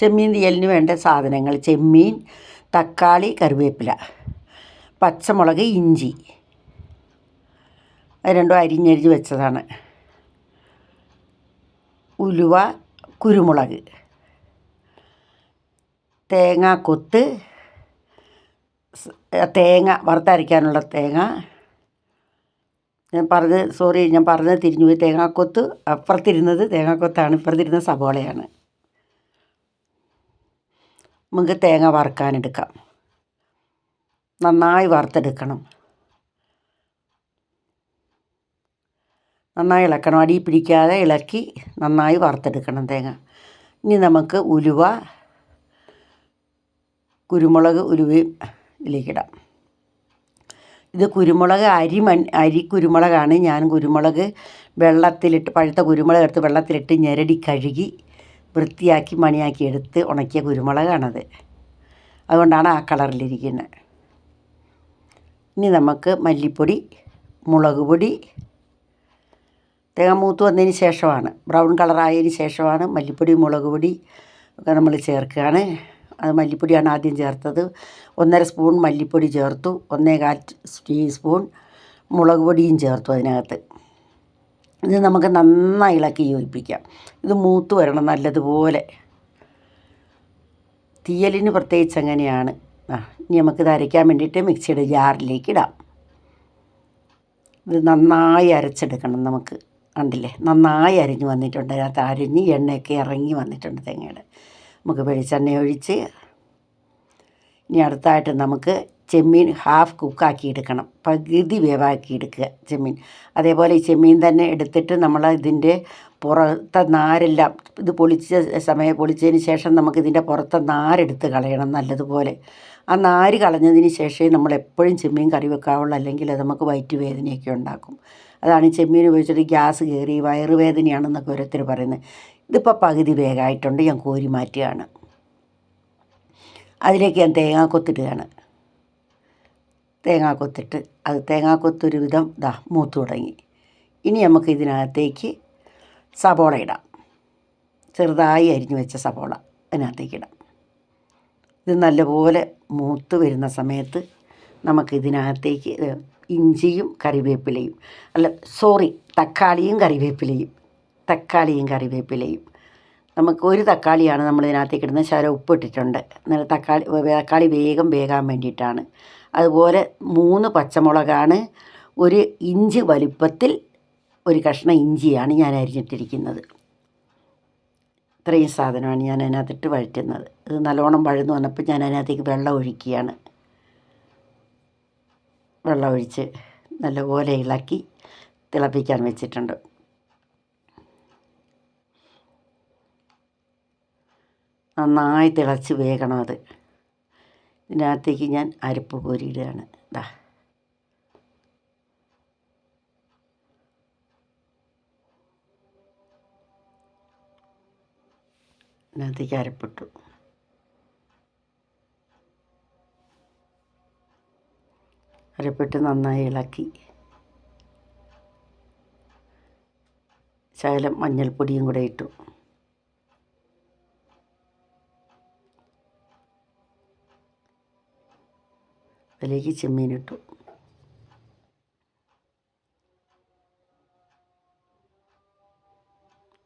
ചെമ്മീൻ തീയലിന് വേണ്ട സാധനങ്ങൾ. ചെമ്മീൻ തക്കാളി കറിവേപ്പില പച്ചമുളക് ഇഞ്ചി. അത് രണ്ടും അരിഞ്ഞരിഞ്ഞ് വെച്ചതാണ്. ഉലുവ കുരുമുളക് തേങ്ങ കൊത്ത് തേങ്ങ വറുത്തരയ്ക്കാനുള്ള തേങ്ങ. ഞാൻ പറഞ്ഞ് സോറി ഞാൻ പറഞ്ഞ് തിരിഞ്ഞു പോയി തേങ്ങാക്കൊത്ത് അപ്പുറത്തിരുന്നത് തേങ്ങാക്കൊത്താണ്. ഇപ്പുറത്തിരുന്നത് സബോളയാണ് നമുക്ക് തേങ്ങ വറുക്കാനെടുക്കാം. നന്നായി വറുത്തെടുക്കണം. നന്നായി ഇളക്കണം. അടി പിടിക്കാതെ ഇളക്കി നന്നായി വറുത്തെടുക്കണം തേങ്ങ. ഇനി നമുക്ക് ഉലുവ കുരുമുളക് ഉലുവയും ഇതിലേക്കിടാം ഇത് കുരുമുളക് അരി മൺ അരി കുരുമുളകാണ്. ഞാൻ കുരുമുളക് വെള്ളത്തിലിട്ട് പഴുത്ത കുരുമുളക് എടുത്ത് വെള്ളത്തിലിട്ട് ഞെരടി കഴുകി വൃത്തിയാക്കി മണിയാക്കി എടുത്ത് ഉണക്കിയ കുരുമുളകാണത്. അതുകൊണ്ടാണ് ആ കളറിലിരിക്കുന്നത്. ഇനി നമുക്ക് മല്ലിപ്പൊടി മുളക് പൊടി തേങ്ങ മൂത്ത് വന്നതിന് ശേഷമാണ് ബ്രൗൺ കളറായതിന് ശേഷമാണ് മല്ലിപ്പൊടി മുളക് പൊടി ഒക്കെ നമ്മൾ ചേർക്കുകയാണ്. അത് മല്ലിപ്പൊടിയാണ് ആദ്യം ചേർത്തത്. ഒന്നര സ്പൂൺ മല്ലിപ്പൊടി ചേർത്തു ഒന്നേകാൽ ടീസ്പൂൺ മുളക് പൊടിയും ചേർത്തു അതിനകത്ത്. ഇത് നമുക്ക് നന്നായി ഇളക്കി യോജിപ്പിക്കാം. ഇത് മൂത്ത് വരണം നല്ലതുപോലെ. തീയലിന് പ്രത്യേകിച്ച് അങ്ങനെയാണ്. ആ ഇനി നമുക്കിത് അരയ്ക്കാൻ വേണ്ടിയിട്ട് മിക്സിയുടെ ജാറിലേക്ക് ഇടാം. ഇത് നന്നായി അരച്ചെടുക്കണം നമുക്ക്. കണ്ടില്ലേ? നന്നായി അരിഞ്ഞ് വന്നിട്ടുണ്ട്. അതിനകത്ത് അരിഞ്ഞ് എണ്ണയൊക്കെ ഇറങ്ങി വന്നിട്ടുണ്ട് തേങ്ങയുടെ. നമുക്ക് വെളിച്ചെണ്ണ ഒഴിച്ച് ഇനി അടുത്തായിട്ട് നമുക്ക് ചെമ്മീൻ ഹാഫ് കുക്കാക്കി എടുക്കണം പകുതി വേവാക്കി എടുക്കുക ചെമ്മീൻ. അതേപോലെ ഈ ചെമ്മീൻ തന്നെ എടുത്തിട്ട് നമ്മൾ ഇതിന്റെ പുറത്തെ നാരെല്ലാം ഇത് പൊളിച്ച സമയം പൊളിച്ചതിന് ശേഷം നമുക്ക് ഇതിന്റെ പുറത്തെ നാരെടുത്ത് കളയണം നല്ലതുപോലെ. ആ നാര് കളഞ്ഞതിന് ശേഷമേ നമ്മൾ എപ്പോഴും ചെമ്മീൻ കറി വെക്കാവുള്ളൂ. അല്ലെങ്കിൽ അത് നമുക്ക് വയറ്റുവേദനയൊക്കെ ഉണ്ടാക്കും. അതാണ് ചെമ്മീൻ ഉപയോഗിച്ചിട്ട് ഗ്യാസ് കയറി വയറുവേദനയാണെന്നൊക്കെ ഓരോരുത്തർ പറയുന്നത്. ഇതിപ്പോൾ പകുതി വേഗമായിട്ടുണ്ട്. ഞാൻ കോരി മാറ്റുകയാണ്. അതിലേക്ക് ഞാൻ തേങ്ങാക്കൊത്തിടുകയാണ്. തേങ്ങാക്കൊത്തിട്ട് അത് തേങ്ങാക്കൊത്തൊരു വിധം ദാ മൂത്ത് തുടങ്ങി. ഇനി നമുക്ക് ഇതിനകത്തേക്ക് സബോള ഇടാം. ചെറുതായി അരിഞ്ഞു വെച്ച സബോള അതിനകത്തേക്ക് ഇടാം. ഇത് നല്ലപോലെ മൂത്ത് വരുന്ന സമയത്ത് നമുക്ക് ഇതിനകത്തേക്ക് ഇഞ്ചിയും കറിവേപ്പിലയും അല്ല സോറി തക്കാളിയും കറിവേപ്പിലയും തക്കാളിയും കറിവേപ്പിലയും. നമുക്ക് ഒരു തക്കാളിയാണ് നമ്മൾ ഇതിനകത്തേക്ക് ഇടുന്നത്. ശകലം ഉപ്പിട്ടിട്ടുണ്ട് അന്നേരം തക്കാളി തക്കാളി വേഗം വേകാൻ വേണ്ടിയിട്ടാണ്. അതുപോലെ മൂന്ന് പച്ചമുളകാണ് ഒരു ഇഞ്ച് വലിപ്പത്തിൽ ഒരു കഷ്ണം ഇഞ്ചിയാണ് ഞാൻ അരിഞ്ഞിട്ടിരിക്കുന്നത്. ഇത്രയും സാധനമാണ് ഞാൻ അതിനകത്തിട്ട് വഴറ്റുന്നത്. ഇത് നല്ലോണം വഴന്നു വന്നപ്പോൾ ഞാൻ അതിനകത്തേക്ക് വെള്ളം ഒഴിക്കുകയാണ്. വെള്ളം ഒഴിച്ച് നല്ലപോലെ ഇളക്കി തിളപ്പിക്കാൻ വെച്ചിട്ടുണ്ട്. നന്നായി തിളച്ച് വേകണം അത്. ഇതിനകത്തേക്ക് ഞാൻ അരപ്പ് കോരിയിടുകയാണ്. ഇതാ ഇതിനകത്തേക്ക് അരപ്പിട്ടു. അരപ്പിട്ട് നന്നായി ഇളക്കി. ശകലം മഞ്ഞൾപ്പൊടിയും കൂടെ ഇട്ടു. അതിലേക്ക് ചെമ്മീനിട്ടു.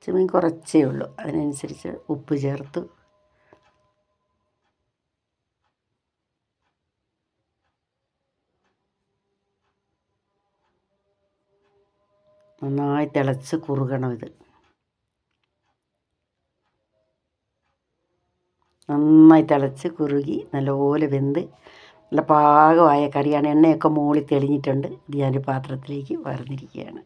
ചെമ്മീൻ കുറച്ചേ ഉള്ളൂ. അതിനനുസരിച്ച് ഉപ്പ് ചേർത്ത് നന്നായി തിളച്ച് കുറുകണം ഇത്. നന്നായി തിളച്ച് കുറുകി നല്ലപോലെ വെന്ത് നല്ല പാകമായ കറിയാണ്. എണ്ണയൊക്കെ മുകളിൽ തെളിഞ്ഞിട്ടുണ്ട് ഇത് ഞാനൊരു പാത്രത്തിലേക്ക് വറന്നിരിക്കുകയാണ്.